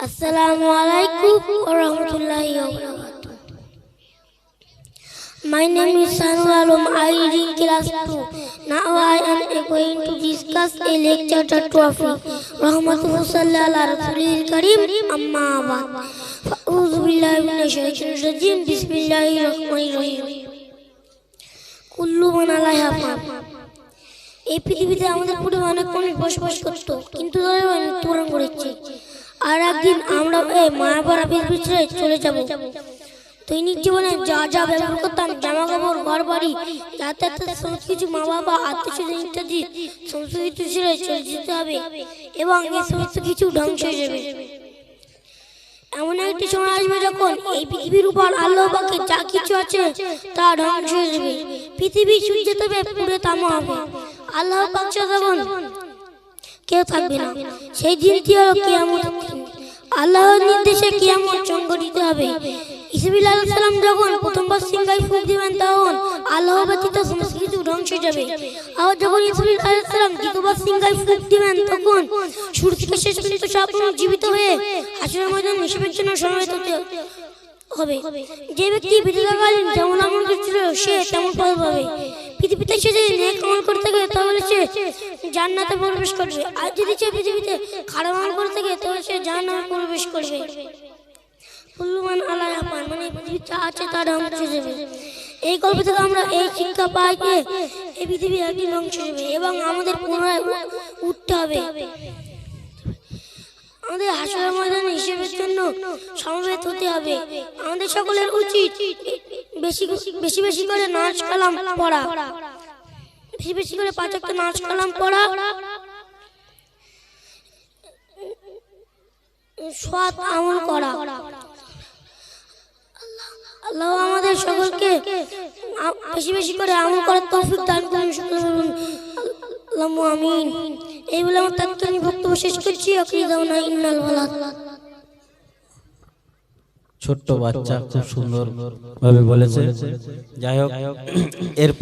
Assalamualaikum warahmatullahi wabarakatuh. My name is Sanwalum. I am in class 2. Now I am going to discuss a lecture the topic Rahmatullah sallallahu alaihi karim amma ba. Fa'udhu billahi minash shaitan rajim. Bismillahir rahmanir rahim. Kullu man alaiha fan. এই পৃথিবীতে আমাদের পুরো অনেক মানুষ বসবাস করতো কিন্তু তারা অনেক তুলন করেছে আর একদিন আমরা এই মায়াপাড়া পিছনে চলে যাব। দৈনিক জীবনে যা যা ব্যবহার করতাম জামা কাপড় ঘর বাড়ি যাতায়াতের সমস্ত কিছু মা বাবা আত্মীয় ইত্যাদি সমস্ত কিছু ছেড়ে চলে যেতে হবে এবং এই সমস্ত কিছু ধ্বংস হয়ে যাবে। এমন একটি সময় আসবে যখন এই পৃথিবীর উপর আল্লাহ পাকে যা কিছু আছে তা ধ্বংস হয়ে যাবে। পৃথিবী সূর্য তবে পুরে তামা হবে। আল্লাহ ছাড়া তখন কেউ থাকবে না। সেই দিনটি হলো কিয়ামত? আল্লাহর নির্দেশে কিয়ামত সংঘটিত হবে। ইসবিল আলাইসালাম যখন প্রথমবার সিংহাই ফুক দিবেন তখন আল্লাহ ব্যতীত সমস্ত কিছু ধ্বংস হয়ে যাবে। আবার যখন ইসবিল আলাইসালাম দ্বিতীয়বার সিংহাই ফুক দিবেন তখন শুরু থেকে শেষ পর্যন্ত সব জীবিত হয়ে হাসির ময়দান হিসেবের জন্য সমাবেত হতে হবে। যে ব্যক্তি বিদ্যাকালীন যেমন আমল করছিল সে তেমন ফল পাবে। পৃথিবীতে সে যদি নেক আমল করতে থাকে, তাহলে সে জান্নাতে প্রবেশ করবে। আর যদি সে পৃথিবীতে খারাপ আমল করতে গেলে তাহলে সে জাহান্নামে প্রবেশ করবে। কুল্লুমান আলাই আপান মানে পৃথিবী যা আছে তার হয়ে যাবে। এই গল্প থেকে আমরা এই শিক্ষা পাই যে এই পৃথিবী ধ্বংস হয়ে যাবে এবং আমাদের পুনরায় উঠতে হবে। আমাদের হাসরের ময়দান হিসেবের জন্য সমবেত হতে হবে। আমাদের সকলের উচিত বেশি বেশি বেশি করে নাচ কালাম পড়া। বেশি বেশি করে পাঁচ একটা নাচ কালাম পড়া। সৎ আমল করা। আল্লাহ আমাদের সকলকে বেশি বেশি করে আমল করার তৌফিক দান করুন আল্লাহু আমিন। এই বলে আমার তাৎক্ষণিক বক্তব্য শেষ করছি। আখরি দাওনা ইন্নাল ওয়ালাদ ছোট্ট বাচ্চা খুব সুন্দর ভাবে বলেছে। যাই হোক এরপর